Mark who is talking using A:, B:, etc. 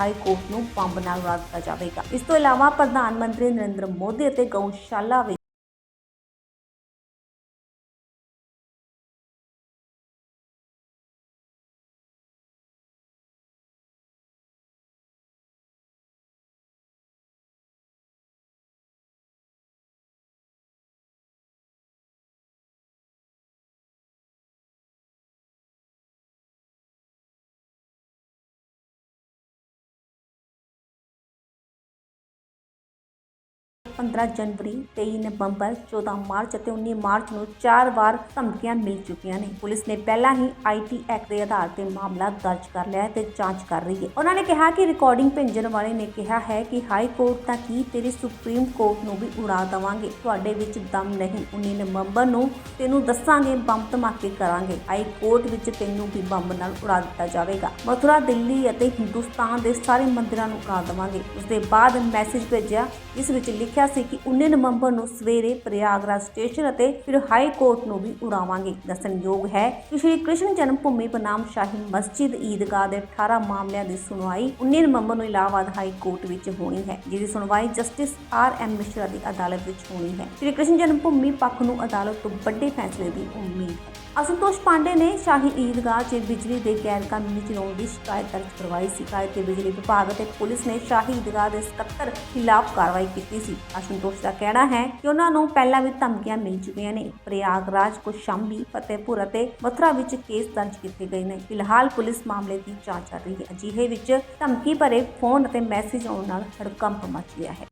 A: High court ਨੂੰ bomb ਨਾਲ ਉਡਾ ਦਿੱਤਾ ਜਾਵੇਗਾ। ਇਸ ਤੋਂ ਇਲਾਵਾ ਪ੍ਰਧਾਨ ਮੰਤਰੀ ਨਰਿੰਦਰ ਮੋਦੀ ਅਤੇ ਗਊਸ਼ਾਲਾ ਵਿੱਚ ਪੰਦਰਾਂ ਜਨਵਰੀ 23 ਨਵੰਬਰ 14 ਮਾਰਚ ਅਤੇ 19 ਮਾਰਚ ਨੂੰ ਚਾਰ ਵਾਰ ਧਮਕੀਆਂ ਮਿਲ ਚੁੱਕੀਆਂ ਨੇ। ਪੁਲਿਸ ਨੇ ਪਹਿਲਾਂ ਹੀ ਆਈਟੀ ਐਕਟ ਦੇ ਆਧਾਰ ਤੇ ਮਾਮਲਾ ਦਰਜ ਕਰ ਲਿਆ ਹੈ ਤੇ ਜਾਂਚ ਕਰ ਰਹੀ ਹੈ। ਉਹਨਾਂ ਨੇ ਕਿਹਾ ਕਿ ਰਿਕਾਰਡਿੰਗ ਭੇਜਣ ਵਾਲੇ ਨੇ ਕਿਹਾ ਹੈ ਕਿ ਹਾਈ ਕੋਰਟ ਤਾਂ ਕੀ ਤੇਰੀ ਸੁਪਰੀਮ ਕੋਰਟ ਨੂੰ ਵੀ ਉਡਾ ਦੇਵਾਂਗੇ। ਤੁਹਾਡੇ ਵਿੱਚ ਦਮ ਨਹੀਂ। 19 ਨਵੰਬਰ ਨੂੰ ਤੈਨੂੰ ਦੱਸਾਂਗੇ, ਬੰਬ ਧਮਾਕੇ ਕਰਾਂਗੇ। ਹਾਈ ਕੋਰਟ ਵਿੱਚ ਤੈਨੂੰ ਵੀ ਬੰਬ ਨਾਲ ਉਡਾ ਦਿੱਤਾ ਜਾਵੇਗਾ। ਮਥੁਰਾ, ਦਿੱਲੀ ਅਤੇ ਹਿੰਦੁਸਤਾਨ ਦੇ ਸਾਰੇ ਮੰਦਿਰਾਂ ਨੂੰ ਉਡਾ ਦੇਵਾਂਗੇ। ਉਸ ਦੇ ਬਾਅਦ ਮੈਸੇਜ ਭੇਜਿਆ ਇਸ ਵਿੱਚ ਲਿਖਿਆ ਸੀ ਕਿ 19 ਨਵੰਬਰ ਨੂੰ ਸਵੇਰੇ ਪ੍ਰਯਾਗਰਾਜ ਸਟੇਸ਼ਨ ਅਤੇ ਫਿਰ ਹਾਈ ਕੋਰਟ ਨੂੰ ਵੀ ਉਡਾਵਾਂਗੇ। ਦੱਸਣਯੋਗ ਹੈ ਕਿ ਸ਼੍ਰੀ ਕ੍ਰਿਸ਼ਨ ਜਨਮ ਭੂਮੀ ਬਨਾਮ ਸ਼ਾਹੀ ਮਸਜਿਦ ਈਦਗਾਹ ਦੇ 18 ਮਾਮਲਿਆਂ ਦੀ ਸੁਣਵਾਈ 19 ਨਵੰਬਰ ਨੂੰ ਇਲਾਹਾਬਾਦ ਹਾਈ ਕੋਰਟ ਵਿੱਚ ਹੋਣੀ ਹੈ, ਜਿਹਦੀ ਸੁਣਵਾਈ ਜਸਟਿਸ ਆਰ ਐਮ ਮਿਸ਼ਰਾ ਦੀ ਅਦਾਲਤ ਵਿੱਚ ਹੋਣੀ ਹੈ। ਸ਼੍ਰੀ ਕ੍ਰਿਸ਼ਨ ਜਨਮ ਭੂਮੀ ਪੱਖ ਨੂੰ ਅਦਾਲਤ ਤੋਂ ਵੱਡੇ ਫੈਸਲੇ ਦੀ ਉਮੀਦ ਹੈ। ਅਸੰਤੋਸ਼ ਪਾਂਡੇ ਨੇ ਸ਼ਾਹੀ ਈਦਗਾਹ 'ਚ ਬਿਜਲੀ ਦੇ ਗੈਰ ਕਾਨੂੰਨੀ ਚਲਾਉਣ ਦੀ ਸ਼ਿਕਾਇਤ ਦਰਜ ਕਰਵਾਈ ਸੀ। ਸ਼ਿਕਾਇਤ ਤੇ ਬਿਜਲੀ ਵਿਭਾਗ ਅਤੇ ਪੁਲਿਸ ਨੇ ਸ਼ਾਹੀ ਈਦਗਾਹ ਦੇ ਸਕੱਤਰ ਖਿਲਾਫ ਕਾਰਵਾਈ ਕੀਤੀ ਸੀ। ਅਸੰਤੋਸ਼ ਦਾ ਕਹਿਣਾ ਹੈ ਕਿ ਉਹਨਾਂ ਨੂੰ ਪਹਿਲਾਂ ਵੀ ਧਮਕੀਆਂ ਮਿਲ ਚੁੱਕੀਆਂ ਨੇ। ਪ੍ਰਯਾਗਰਾਜ, ਕੋਸ਼ੰਬੀ, ਫਤਿਹਪੁਰ ਅਤੇ ਮਥੁਰਾ ਵਿੱਚ ਕੇਸ ਦਰਜ ਕੀਤੇ ਗਏ ਨੇ। ਫਿਲਹਾਲ ਪੁਲਿਸ ਮਾਮਲੇ ਦੀ ਜਾਂਚ ਕਰ ਰਹੀ ਹੈ। ਅਜਿਹੇ ਵਿੱਚ ਧਮਕੀ ਭਰੇ ਫੋਨ ਅਤੇ ਮੈਸੇਜ ਆਉਣ ਨਾਲ ਹੜਕੰਪ ਮਚ ਗਿਆ ਹੈ।